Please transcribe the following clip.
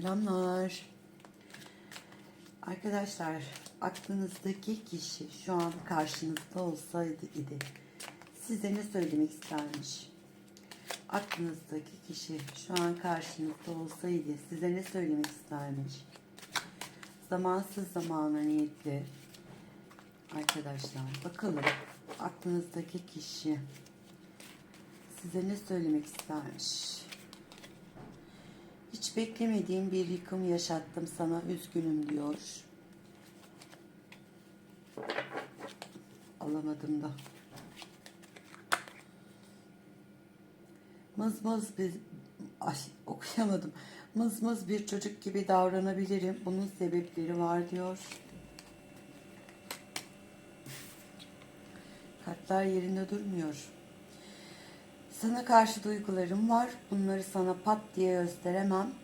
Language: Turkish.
Selamlar. Arkadaşlar aklınızdaki kişi şu an karşınızda olsaydı idi. Size ne söylemek istermiş? Aklınızdaki kişi şu an karşınızda olsaydı size ne söylemek istermiş? Zamansız zamana niyetli. Arkadaşlar bakalım aklınızdaki kişi size ne söylemek istermiş? Beklemediğim bir yıkım yaşattım sana üzgünüm diyor. Alamadım da. Mız mız bir ay okuyamadım. Mız mız bir çocuk gibi davranabilirim. Bunun sebepleri var diyor. Kartlar yerinde durmuyor. Sana karşı duygularım var. Bunları sana pat diye gösteremem.